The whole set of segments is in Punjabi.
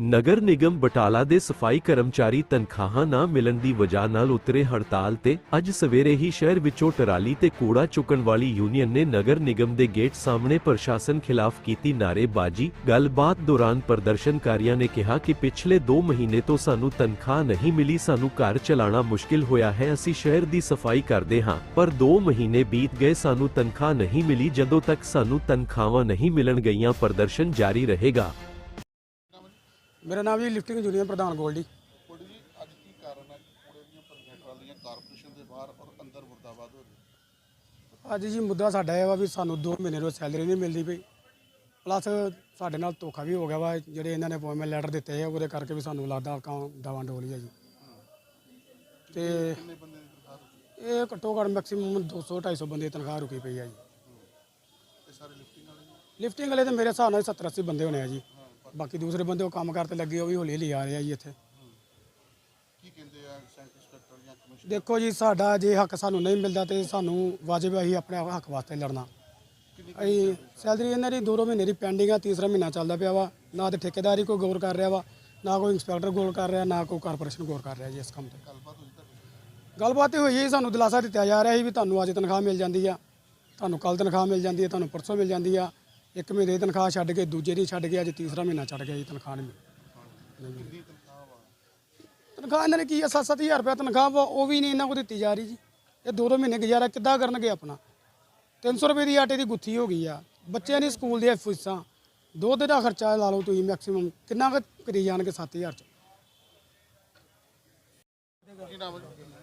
ਨਗਰ ਨਿਗਮ ਬਟਾਲਾ ਦੇ ਸਫ਼ਾਈ ਕਰਮਚਾਰੀ ਤਨਖਾਹਾਂ ਨਾ ਮਿਲਣ ਦੀ ਵਜ੍ਹਾ ਨਾਲ ਉਤਰੇ ਹੜਤਾਲ ਤੇ ਅੱਜ ਸਵੇਰੇ ਹੀ ਸ਼ਹਿਰ ਵਿੱਚੋਂ ਟਰਾਲੀ ਤੇ ਕੂੜਾ ਚੁੱਕਣ ਵਾਲੀ ਯੂਨੀਅਨ ਨੇ ਨਗਰ ਨਿਗਮ ਦੇ ਗੇਟ ਸਾਹਮਣੇ ਪ੍ਰਸ਼ਾਸਨ ਖਿਲਾਫ ਕੀਤੀ ਨਾਅਰੇਬਾਜ਼ੀ ਗੱਲਬਾਤ ਦੌਰਾਨ ਪ੍ਰਦਰਸ਼ਨਕਾਰੀਆਂ ਨੇ ਕਿਹਾ ਕਿ ਪਿਛਲੇ 2 ਮਹੀਨੇ ਤੋਂ ਸਾਨੂੰ ਤਨਖਾਹ ਨਹੀਂ ਮਿਲੀ ਸਾਨੂੰ ਘਰ ਚਲਾਉਣਾ ਮੁਸ਼ਕਿਲ ਹੋਇਆ ਹੈ ਅਸੀਂ ਸ਼ਹਿਰ ਦੀ ਸਫ਼ਾਈ ਕਰਦੇ ਹਾਂ ਪਰ 2 ਮਹੀਨੇ ਬੀਤ ਗਏ ਸਾਨੂੰ ਤਨਖਾਹ ਨਹੀਂ ਮਿਲੀ ਜਦੋਂ ਤੱਕ ਸਾਨੂੰ ਤਨਖਾਹਾਂ ਨਹੀਂ ਮਿਲਣ ਗਈਆਂ ਪ੍ਰਦਰਸ਼ਨ ਜਾਰੀ ਰਹੇਗਾ ਮੇਰਾ ਨਾਮ ਜੀ ਲਿਫਟਿੰਗ ਯੂਨੀਅਨ ਪ੍ਰਧਾਨ ਗੋਲਡੀ। ਕੋਡੀ ਜੀ ਅੱਜ ਕੀ ਕਾਰਨ ਹੈ? ਕਿ ਕੂੜੇ ਦੀਆਂ ਭਰੀਆਂ ਟਰਾਲੀਆਂ ਕਾਰਪੋਰੇਸ਼ਨ ਦੇ ਬਾਹਰ ਔਰ ਅੰਦਰ ਮੁਰਦਾਬਾਦ ਹੋ ਰਹੀ ਅੱਜ ਜੀ ਮੁੱਦਾ ਸਾਡਾ ਇਹ ਵਾ ਵੀ ਸਾਨੂੰ 2 ਮਹੀਨੇ ਤੋਂ ਸੈਲਰੀ ਨਹੀਂ ਮਿਲਦੀ ਪਈ। ਪਲੱਸ ਸਾਡੇ ਨਾਲ ਧੋਖਾ ਵੀ ਹੋ ਗਿਆ ਵਾ ਜਿਹੜੇ ਇਹਨਾਂ ਨੇ ਅਪਾਇੰਟਮੈਂਟ ਲੈਟਰ ਦਿੱਤੇ ਆ ਉਹਦੇ ਕਰਕੇ ਵੀ ਸਾਨੂੰ ਲੱਗਦਾ ਕੰਮ ਦਵਾਂ ਡੋਲੀ ਆ ਜੀ। ਤੇ ਕਿੰਨੇ ਬੰਦੇ ਦੀ ਤਨਖਾਹ ਰੁਕੀ? ਇਹ ਘੱਟੋ ਘੱਟ ਮੈਕਸਿਮਮ 200 250 ਬੰਦੇ ਦੀ ਤਨਖਾਹ ਰੁਕੀ ਪਈ ਆ ਜੀ। ਤੇ ਸਾਰੇ ਲਿਫਟਿੰਗ ਵਾਲੇ ਜੀ ਲਿਫਟਿੰਗ ਵਾਲੇ ਤੇ ਮੇਰੇ ਹਿਸਾਬ ਨਾਲ 70 80 ਬੰਦੇ ਹੋਣੇ ਆ ਜੀ। ਬਾਕੀ ਦੂਸਰੇ ਬੰਦੇ ਉਹ ਕੰਮ ਕਰਤੇ ਲੱਗੇ ਉਹ ਵੀ ਹੌਲੀ ਹੌਲੀ ਆ ਰਹੇ ਆ ਜੀ ਇੱਥੇ। ਕੀ ਕਹਿੰਦੇ ਆ ਸੈਂਟਰ ਇੰਸਪੈਕਟਰ ਜਾਂ ਕਮਿਸ਼ਨ ਦੇਖੋ ਜੀ ਸਾਡਾ ਜੇ ਹੱਕ ਸਾਨੂੰ ਨਹੀਂ ਮਿਲਦਾ ਤੇ ਸਾਨੂੰ ਵਾਜਬ ਹੈ ਅਸੀਂ ਆਪਣੇ ਹੱਕ ਵਾਸਤੇ ਲੜਨਾ। ਅਸੀਂ ਸੈਲਰੀ ਇਹਨਾਂ ਦੀ ਦੋ ਮਹੀਨੇ ਦੀ ਪੈਂਡਿੰਗ ਆ ਤੀਸਰਾ ਮਹੀਨਾ ਚੱਲਦਾ ਪਿਆ ਵਾ। ਨਾ ਤੇ ਠੇਕੇਦਾਰੀ ਕੋਈ ਗੌਰ ਕਰ ਰਿਹਾ ਵਾ ਨਾ ਕੋਈ ਇੰਸਪੈਕਟਰ ਗੌਰ ਕਰ ਰਿਹਾ ਨਾ ਕੋਈ ਕਾਰਪੋਰੇਸ਼ਨ ਗੌਰ ਕਰ ਰਿਹਾ ਜੀ ਇਸ ਕੰਮ ਤੇ। ਗੱਲਬਾਤ ਹੋਈ ਤੁਹਾਡੀ ਗੱਲਬਾਤ ਇਹ ਹੋਈ ਹੈ ਸਾਨੂੰ ਦਿਲਾਸਾ ਦਿੱਤਾ ਜਾ ਰਿਹਾ ਸੀ ਵੀ ਤੁਹਾਨੂੰ ਅੱਜ ਤਨਖਾਹ ਮਿਲ ਜਾਂਦੀ ਆ ਤੁਹਾਨੂੰ ਕੱਲ ਤਨਖਾਹ ਮਿਲ ਜਾਂਦੀ ਹੈ ਤੁਹਾਨੂੰ ਪਰਸੋਂ ਮਿਲ ਜਾਂਦੀ ਆ। ਇੱਕ ਮਹੀਨੇ ਦੀ ਤਨਖਾਹ ਛੱਡ ਕੇ ਦੂਜੇ ਦੀ ਛੱਡ ਕੇ ਅੱਜ ਤੀਸਰਾ ਮਹੀਨਾ ਛੱਡ ਗਿਆ ਜੀ ਤਨਖਾਹ ਨਹੀਂ ਮਿਲੀ। ਤਨਖਾਹ ਇਹਨਾਂ ਨੇ ਕੀ ਆ 7-7000 ਰੁਪਏ ਤਨਖਾਹ ਵਾ ਉਹ ਵੀ ਨਹੀਂ ਇਹਨਾਂ ਕੋਲ ਦਿੱਤੀ ਜਾ ਰਹੀ ਜੀ। ਇਹ ਦੋ ਦੋ ਮਹੀਨੇ ਗੁਜ਼ਾਰਾ ਕਿੱਦਾਂ ਕਰਨਗੇ ਆਪਣਾ? 300 ਰੁਪਏ ਦੀ ਆਟੇ ਦੀ ਗੁੱਥੀ ਹੋ ਗਈ ਆ। ਬੱਚਿਆਂ ਦੀ ਸਕੂਲ ਦੀਆਂ ਫੀਸਾਂ ਦੁੱਧ ਦਾ ਖਰਚਾ ਲਾ ਲਓ ਤੁਸੀਂ ਮੈਕਸਿਮਮ ਕਿੰਨਾ ਕੁ ਕਰੀ ਜਾਣਗੇ 7000 ਚ? ਕੀ?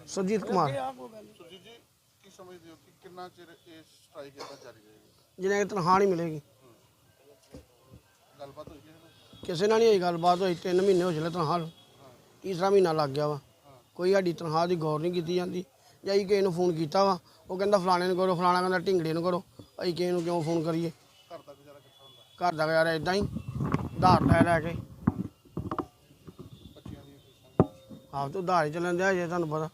ਸੁਰਜੀਤ ਕੁਮਾਰ। ਸੁਰਜੀਤ ਜੀ ਕੀ ਸਮਝਦੇ ਹੋ ਕਿ ਕਿੰਨਾ ਚਿਰ ਇਹ ਸਟ੍ਰਾਈਕ ਇਦਾਂ ਜਾਰੀ ਰਹੇਗੀ? ਜਿਹਨੇ ਕਿ ਤਨਖਾਹ ਨਹੀਂ ਮਿਲੇਗੀ। ਗੱਲਬਾਤ ਹੋਈ ਹੈ ਨਾ ਕਿਸੇ ਨਾਲ ਨਹੀਂ ਹੋਈ ਗੱਲਬਾਤ ਹੋਈ 3 ਮਹੀਨੇ ਹੋ ਚਲੇ ਤਨਖਾਹ ਨੂੰ। ਤੀਸਰਾ ਮਹੀਨਾ ਲੱਗ ਗਿਆ ਵਾ। ਕੋਈ ਸਾਡੀ ਤਨਖਾਹ ਦੀ ਗੌਰ ਨਹੀਂ ਕੀਤੀ ਜਾਂਦੀ। ਜਾਂ ਅਸੀਂ ਕਿਸੇ ਨੂੰ ਫੋਨ ਕੀਤਾ ਵਾ ਉਹ ਕਹਿੰਦਾ ਫਲਾਣੇ ਨੂੰ ਕਰੋ ਫਲਾਣਾ ਕਹਿੰਦਾ ਢਿੰਗੜੇ ਨੂੰ ਕਰੋ ਅਸੀਂ ਕਿਸੇ ਨੂੰ ਕਿਉਂ ਫੋਨ ਕਰੀਏ? ਘਰ ਦਾ ਗੁਜ਼ਾਰਾ ਕਿੱਥੋਂ ਹੁੰਦਾ? ਘਰ ਦਾ ਯਾਰ ਇਦਾਂ ਹੀ ਉਧਾਰ ਲੈ ਲੈ ਕੇ। ਬੱਚਿਆਂ ਦੀਆਂ ਫੀਸਾਂ। ਆਪ ਤੋਂ ਉਧਾਰ ਹੀ ਚੱਲਣ ਦਿਆ ਜੇ ਤੁਹਾਨੂੰ ਪਤਾ।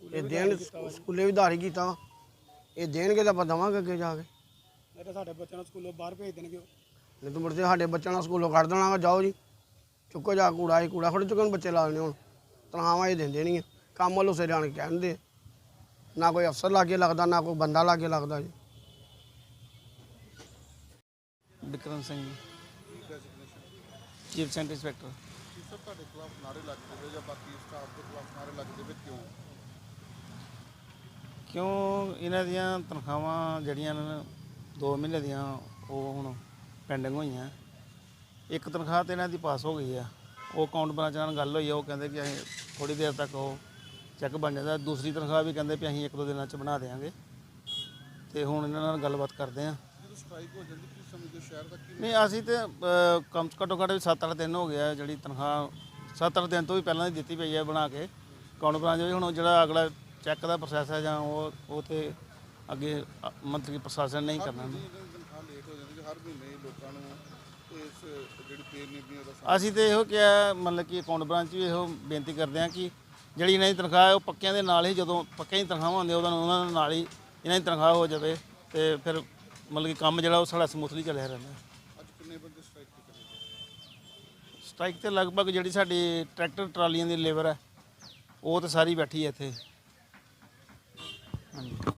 ਇਹ ਦੇਣ ਸਕੂਲੇ ਵੀ ਉਧਾਰ ਹੀ ਕੀਤਾ ਵਾ। ਇਹ ਦੇਣਗੇ ਤਾਂ ਆਪਾਂ ਦੇਵਾਂਗੇ ਅੱਗੇ ਜਾ ਕੇ। ਨਹੀਂ ਤਾਂ ਸਾਡੇ ਬੱਚਿਆਂ ਨੂੰ ਸਕੂਲੋਂ ਬਾਹਰ ਭੇਜ ਦੇਣਗੇ ਉਹ। ਨਹੀਂ ਤਾਂ ਮੁਰਦੇ ਸਾਡੇ ਬੱਚਿਆਂ ਨੂੰ ਸਕੂਲੋਂ ਕੱਢ ਦੇਣਾ ਵਾ, ਜਾਓ ਜੀ। ਚੁੱਕੋ ਜਾ ਕੂੜਾ ਇਹ ਕੂੜਾ ਖੜੇ ਚੁੱਕਣ ਬੱਚੇ ਲਾ ਦੇਣੇ ਹੁਣ। ਤਨਖਾਹਾਂ ਇਹ ਦਿੰਦੇ ਨਹੀਂ ਆ। ਕੰਮ ਵੱਲੋਂ ਸਿਰ ਆਣ ਕੇ ਕਹਿੰਦੇ। ਨਾ ਕੋਈ ਅਫਸਰ ਲਾਗੇ ਲੱਗਦਾ ਨਾ ਕੋਈ ਬੰਦਾ ਲਾਗੇ ਲੱਗਦਾ ਜੀ। Vikram Singh chief centre inspector. ਕੀ ਸਭ ਤੁਹਾਡੇ ਖਿਲਾਫ ਨਾਰੇ ਲੱਗਦੇ ਵੇ ਜਾਂ ਬਾਕੀ ਸਟਾਫ ਦੇ ਖਿਲਾਫ ਨਾਰੇ ਲੱਗਦੇ ਵੇ ਕਿਉਂ? ਕਿਉਂ ਇਹਨਾਂ ਦੀਆਂ ਤਨਖਾਹਾਂ ਜਿਹੜੀਆਂ ਨੇ 2 ਮਹੀਨੇ ਦੀਆਂ ਉਹ ਹੁਣ ਪੈਂਡਿੰਗ ਹੋਈਆਂ। ਇੱਕ ਤਨਖਾਹ ਤੇ ਇਹਨਾਂ ਦੀ ਪਾਸ ਹੋ ਗਈ ਆ। ਉਹ ਅਕਾਊਂਟ ਬ੍ਰਾਂਚ ਨਾਲ ਗੱਲ ਹੋਈ ਆ ਉਹ ਕਹਿੰਦੇ ਕਿ ਅਸੀਂ ਥੋੜੀ ਦੇਰ ਤੱਕ ਉਹ ਚੈੱਕ ਬਣ ਜਾਂਦਾ। ਦੂਸਰੀ ਤਨਖਾਹ ਵੀ ਕਹਿੰਦੇ ਵੀ ਅਸੀਂ ਇੱਕ ਦੋ ਦਿਨਾਂ ਚ ਬਣਾ ਦੇਵਾਂਗੇ ਤੇ ਹੁਣ ਇਹਨਾਂ ਨਾਲ ਗੱਲਬਾਤ ਕਰਦੇ ਆ। ਨਹੀਂ ਅਸੀਂ ਤੇ ਅਹ, ਕਮ ਘੱਟੋ ਘੱਟ ਵੀ 7-8 ਦਿਨ ਹੋ ਗਿਆ ਜਿਹੜੀ ਤਨਖਾਹ। 7-8 ਦਿਨ ਤੋਂ ਵੀ ਪਹਿਲਾਂ ਦੀ ਦਿੱਤੀ ਪਈ ਹੈ ਬਣਾ ਕੇ। ਅਕਾਊਂਟ ਬ੍ਰਾਂਚ ਜੇ ਹੁਣ ਜਿਹੜਾ ਅਗਲਾ ਚੈੱਕ ਦਾ ਪ੍ਰੋਸੈਸ ਹੈ ਜਾਂ ਉਹ ਉਹ ਤੇ ਅੱਗੇ ਅ, ਮੰਤਰੀ ਪ੍ਰਸ਼ਾਸਨ ਨਹੀਂ ਕਰਨਾ। ਤਨਖਾਹ ਲੇਟ ਹੋ ਜਾਂਦੀ ਹੈ ਹਰ ਮਹੀਨੇ ਹੀ ਲੋਕਾਂ ਨੂੰ ਇਸ ਜਿਹੜੀ ਪੇ ਨਹੀਂ ਉਹਦਾ ਸਾਹਮਣਾ ਅਸੀਂ ਤੇ ਇਹੋ ਕਿਹਾ ਮਤਲਬ ਕਿ ਅਕਾਊਂਟ ਬ੍ਰਾਂਚ ਵੀ ਇਹੋ ਬੇਨਤੀ ਕਰਦੇ ਹਾਂ ਕਿ ਜਿਹੜੀ ਇਹਨਾਂ ਦੀ ਤਨਖਾਹ ਹੈ ਉਹ ਪੱਕਿਆਂ ਦੇ ਨਾਲ ਹੀ ਜਦੋਂ ਪੱਕਿਆਂ ਦੀ ਤਨਖਾਹਾਂ ਹੁੰਦੀਆਂ ਉਹਨਾਂ ਉਹਨਾਂ ਦੇ ਨਾਲ ਹੀ ਇਹਨਾਂ ਦੀ ਤਨਖਾਹ ਹੋ ਜਾਵੇ ਤੇ ਫਿਰ ਮਤਲਬ ਕਿ ਕੰਮ ਜਿਹੜਾ ਉਹ ਸਾਡਾ ਸਮੂਥਲੀ ਚੱਲਿਆ ਰਹਿੰਦਾ ਅੱਜ ਕਿੰਨੇ ਬੰਦੇ ਸਟ੍ਰਾਈਕ ਤੇ ਕਰੇ ਸਟ੍ਰਾਈਕ ਤੇ ਲਗਭਗ ਜਿਹੜੀ ਸਾਡੀ ਟਰੈਕਟਰ ਟਰਾਲੀਆਂ ਦੀ ਲੇਬਰ ਹੈ ਉਹ ਤੇ ਸਾਰੀ ਬੈਠੀ ਹੈ ਇੱਥੇ। ਹਾਂਜੀ।